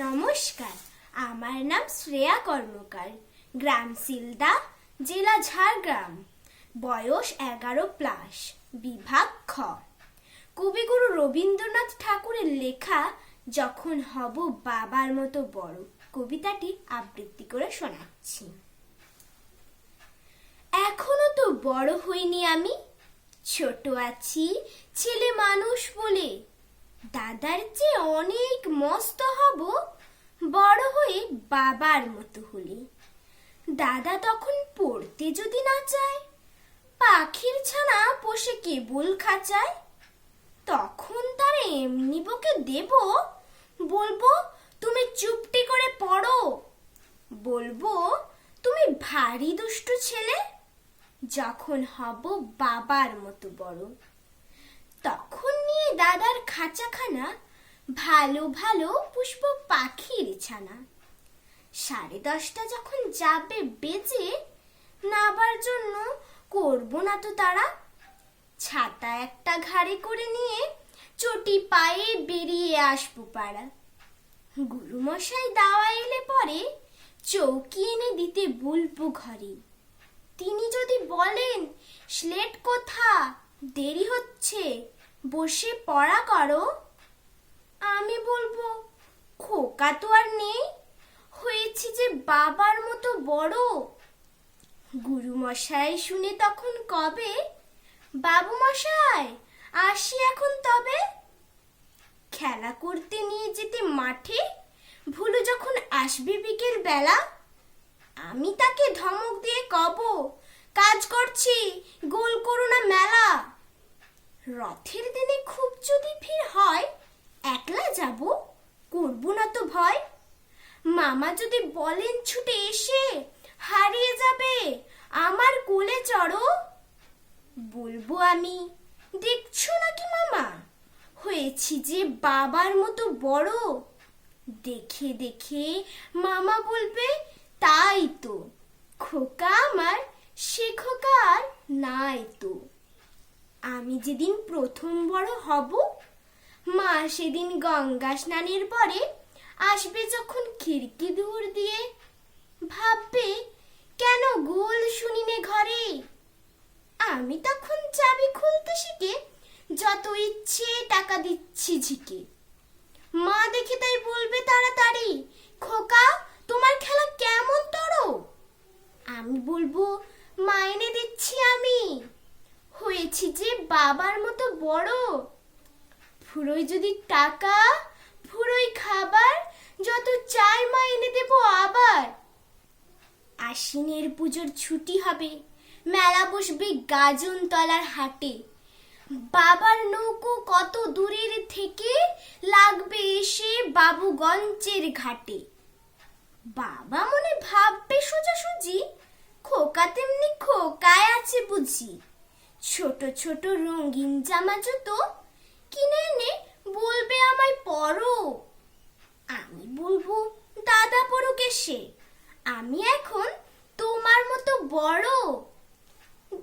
নমস্কার। আমার নাম শ্রেয়া কর্মকার। গ্রাম সিলদা, জেলা ঝাড়গ্রাম। বয়স এগারো প্লাস। বিভাগ খ। কবিগুরু রবীন্দ্রনাথ ঠাকুরের লেখা যখন হব বাবার মতো বড় কবিতাটি আবৃত্তি করে শোনাচ্ছি। এখনও তো বড় হইনি আমি। ছোট আছি, ছেলে মানুষ বলে। দাদার চেয়ে অনেক মস্ত হব বড় হয়ে বাবার মতো হলে। দাদা তখন পড়তে যদি না চায়, পাখির ছানা পোষে কেবল খাঁচায়, তখন তার এমনি বকে দেব, বলব, তুমি চুপটি করে পড়ো। বলব, তুমি ভারী দুষ্টু ছেলে, যখন হব বাবার মতো বড়। তখন নিয়ে দাদার খাঁচাখানা ভালো ভালো পুষ্প পাখির ছানা। সাড়ে দশটা যখন যাবে বেজে, নাবার জন্য করব না তো তারা। ছাতা একটা ঘাড়ে করে নিয়ে চটি পায়ে বেরিয়ে আসব পাড়া। গুরুমশাই দাওয়া এলে পরে চৌকি এনে দিতে বলব ঘরে। তিনি যদি বলেন, স্লেট কোথা? দেরি হচ্ছে, বসে পড়া করো। আমি বলব, খোকা তো আর নেই। হয়েছি যে বাবার মতো বড়। গুরুমশাই শুনে তখন কবে? বাবু মশাই আসি এখন তবে? খেলা করতে নিয়ে যেতে মাঠে? ভুলু যখন আসবে বিকেল বেলা? আমি তাকে ধমক দিয়ে কব, কাজ করছি, গোল করো না মেলা। রথের দিনে খুব যদি ভিড় হয়, একলা যাব? করব না তো ভয়। মামা যদি বলেন ছুটে এসে হারিয়ে যাবে, আমার কোলে চড়ো। বলব আমি, দেখছ নাকি মামা? হয়েছি যে বাবার মতো বড়। দেখে দেখে মামা বলবে, তাই তো। খোকা আমার, সে আর নাই তো। আমি যেদিন প্রথম বড় হব, মা সেদিন গঙ্গা স্নানের পরে আসবে যখন খিড়কি দূর দিয়ে। ভাববে, কেন গোল শুনিনে ঘরে? আমি তখন চাবি খুলতে শিখে যত ইচ্ছে টাকা দিচ্ছি ঝিকে। মা দেখে তাই বলবে তাড়াতাড়ি, খোকা, তোমার খেলা কেমন তর? আমি বলব মাইনে দিচ্ছি আমি। হয়েছি যে বাবার মতো বড়। ফুরোয় যদি টাকা, ফুরোয় খাবার যত চাই মা এনে দেবো আবার। আশ্বিনের পুজোর ছুটি হবে, মেলা বসবে গাজন তলার হাটে। বাবার নৌকো কত দূরের থেকে লাগবে এসে বাবুগঞ্জের ঘাটে। বাবা মনে ভাববে সোজাসুজি, খোকা তেমনি খোকায় আছে বুঝি। ছোট ছোট রঙিন জামা জুতো কিনে এনে বলবে আমায় পরো। আমি বলব, দাদা পরকেশে আমি এখন তোমার মতো বড়।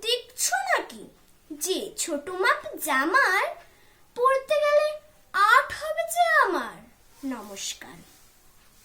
দেখছ নাকি? যে ছোট মাপ জামার পড়তে গেলে আট হবে যে আমার। নমস্কার।